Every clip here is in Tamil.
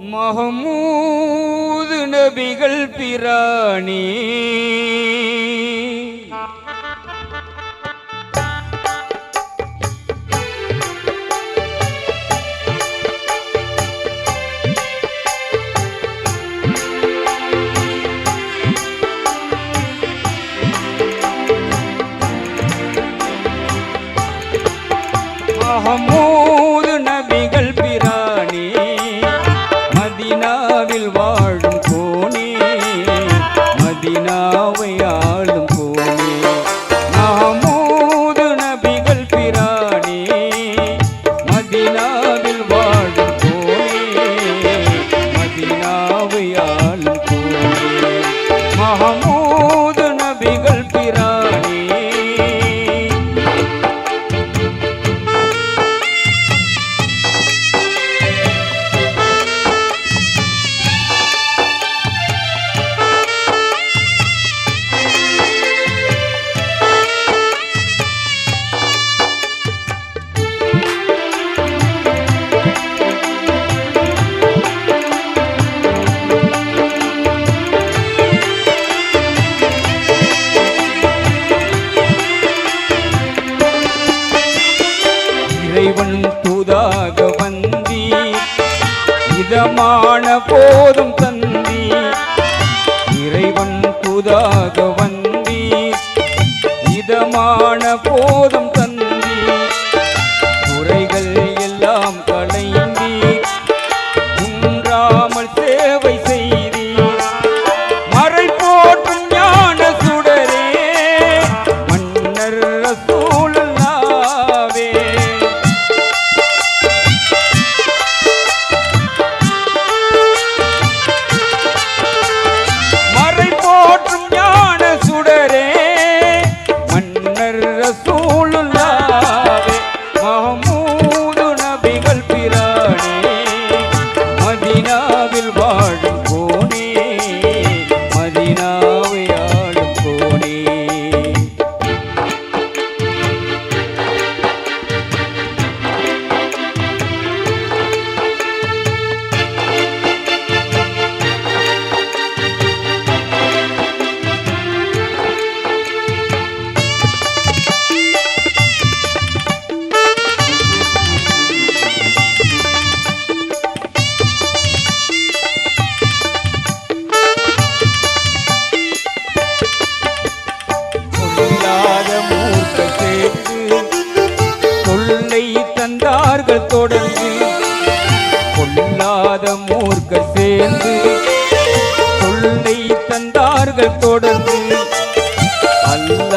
மகமூது நபிகள் பிராணி. हम போதும் தந்தி இறைவன் புதாக வந்தி இதமான போதும் தந்தி குறைகள் எல்லாம் களைந்தி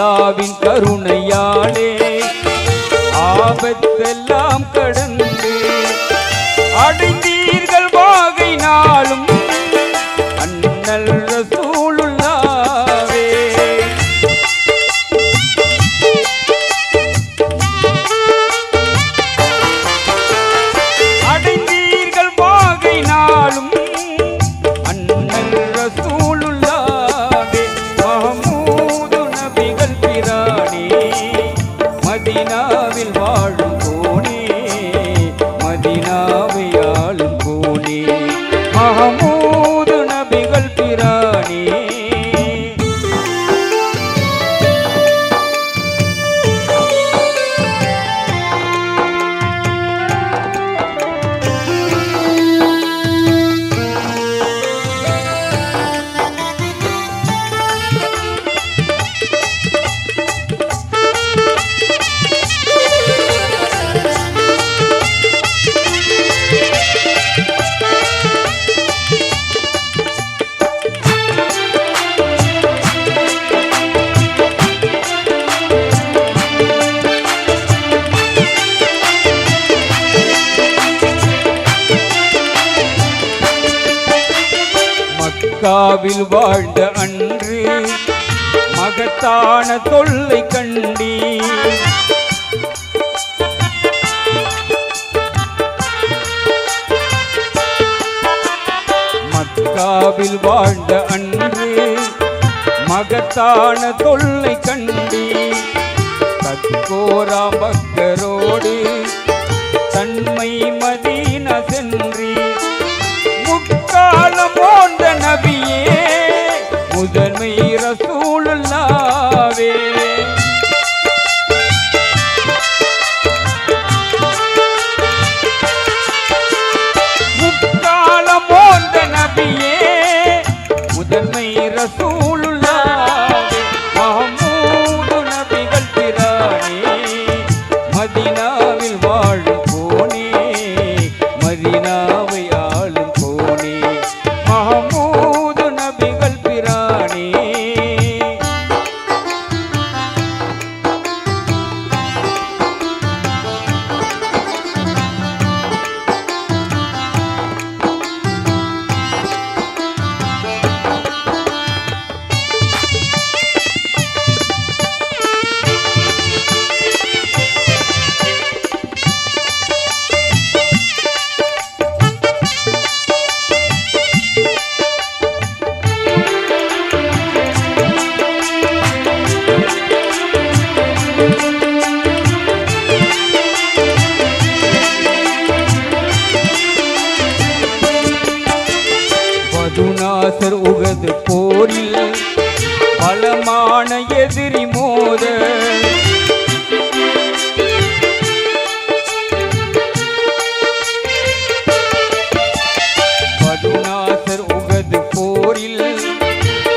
அல்லாவின் கருணையாலே ஆபத்தெல்லாம் கடந்து அடைந்து மக்காவில் வாழ்ந்த அன்று மகத்தான தொல்லை கண்டி மக்காவில் வாழ்ந்த அன்று மகத்தான தொல்லை கண்டி கத்கோரா பக்தரோடு பாசர் உகது போரில் பலமான எதிரி மோத. படுநாசர் உகது போரில்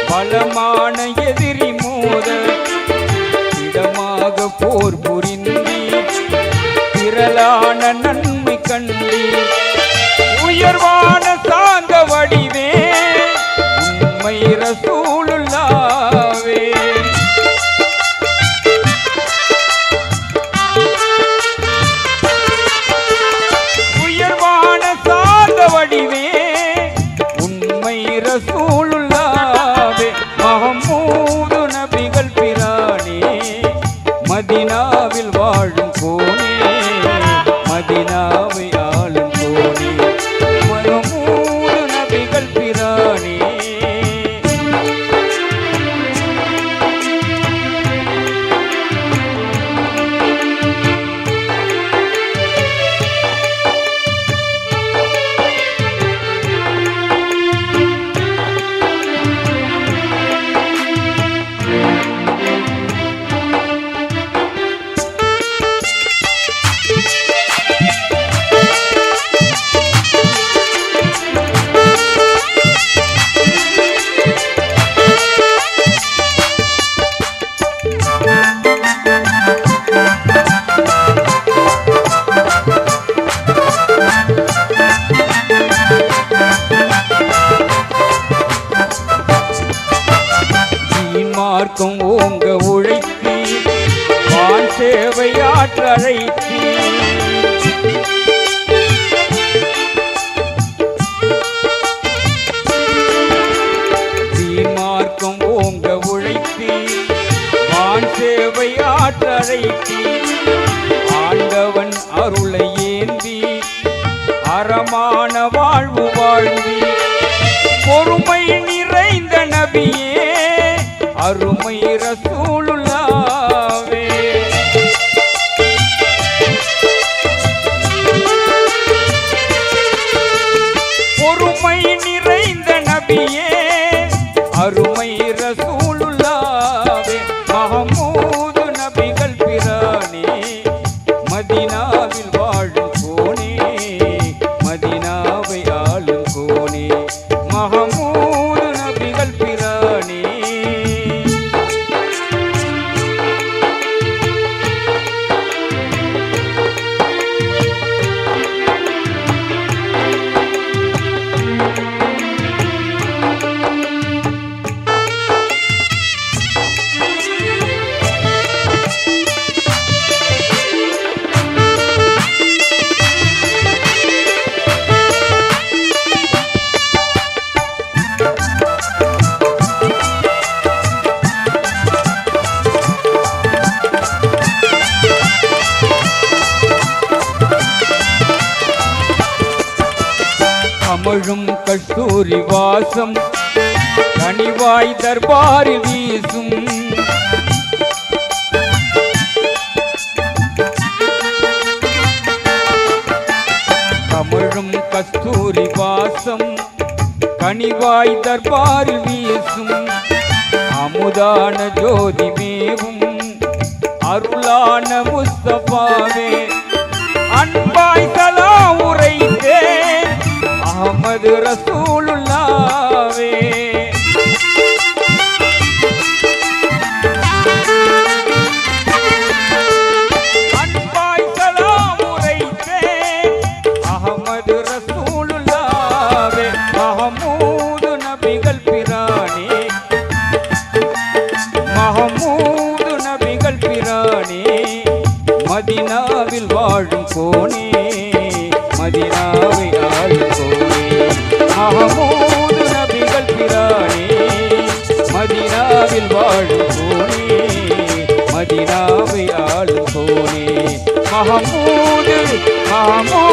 பலமான எதிரி மோத. இடமாக போர் புரி கரைக்கு ஆண்டவன் அருளை ஏந்தி அறமான வாழ்வு வாழ்வி அமழும் கஸ்தூரி வாசம் கனிவாய் தர்பாரில் வீசும். கமழும் கஸ்தூரி வாசம் கனிவாய் தர்பாரில் வீசும். அமுதான ஜோதி மேவும் அருளான முஸ்தபாவே. அன்பாய் தலா મોહમ્મદ રસૂલુલ્લાહ 아무들 아무